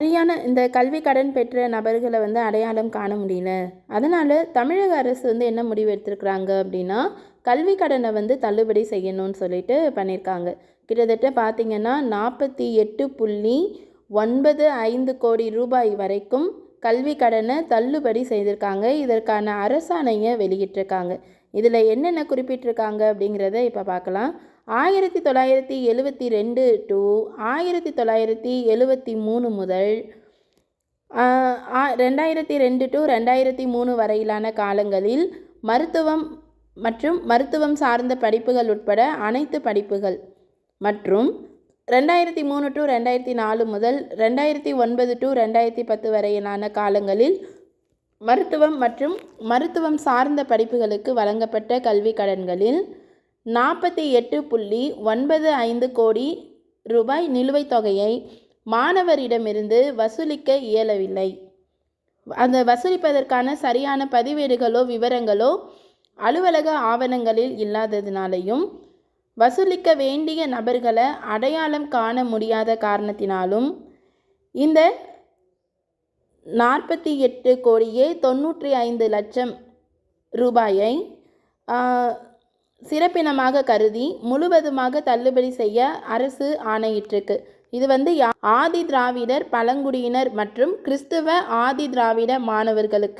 சரியான இந்த கல்வி கடன் பெற்ற நபர்களை வந்து அடையாளம் காண முடியல. அதனால் தமிழக அரசு வந்து என்ன முடிவு எடுத்திருக்கிறாங்க அப்படின்னா கல்வி கடனை வந்து தள்ளுபடி செய்யணும்னு சொல்லிட்டு பண்ணியிருக்காங்க கிட்டத்தட்ட பார்த்திங்கன்னா நாற்பத்தி எட்டு புள்ளி ஒன்பது ஐந்து கோடி ரூபாய் வரைக்கும் கல்வி கடனை தள்ளுபடி செய்திருக்காங்க. இதற்கான அரசாணையை வெளியிட்டிருக்காங்க. இதில் என்னென்ன குறிப்பிட்டிருக்காங்க அப்படிங்கிறத இப்போ பார்க்கலாம். ஆயிரத்தி தொள்ளாயிரத்தி எழுவத்தி ரெண்டு டு ஆயிரத்தி தொள்ளாயிரத்தி எழுவத்தி மூணு முதல் ரெண்டாயிரத்தி ரெண்டு டு ரெண்டாயிரத்தி மூணு வரையிலான காலங்களில் மருத்துவம் மற்றும் மருத்துவம் சார்ந்த படிப்புகள் உட்பட அனைத்து படிப்புகள் மற்றும் ரெண்டாயிரத்தி மூணு டு ரெண்டாயிரத்தி நாலு முதல் ரெண்டாயிரத்தி ஒன்பது டு ரெண்டாயிரத்தி பத்து வரையிலான காலங்களில் மருத்துவம் மற்றும் மருத்துவம் சார்ந்த படிப்புகளுக்கு வழங்கப்பட்ட கல்வி கடன்களில் நாற்பத்தி எட்டு புள்ளி ஒன்பது ஐந்து கோடி ரூபாய் நிலுவைத் தொகையை மாணவரிடமிருந்து வசூலிக்க இயலவில்லை. அந்த வசூலிப்பதற்கான சரியான பதிவேடுகளோ விவரங்களோ அலுவலக ஆவணங்களில் இல்லாததினாலையும் வசூலிக்க வேண்டிய நபர்களை அடையாளம் காண முடியாத காரணத்தினாலும் இந்த நாற்பத்தி எட்டு கோடியே தொண்ணூற்றி ஐந்து லட்சம் ரூபாயை சிறப்பினமாக கருதி முழுவதுமாக தள்ளுபடி செய்ய அரசு ஆணையிட்டிருக்கு. இது வந்து ஆதி திராவிடர் பழங்குடியினர் மற்றும் கிறிஸ்துவ ஆதி திராவிட மாணவர்களுக்கு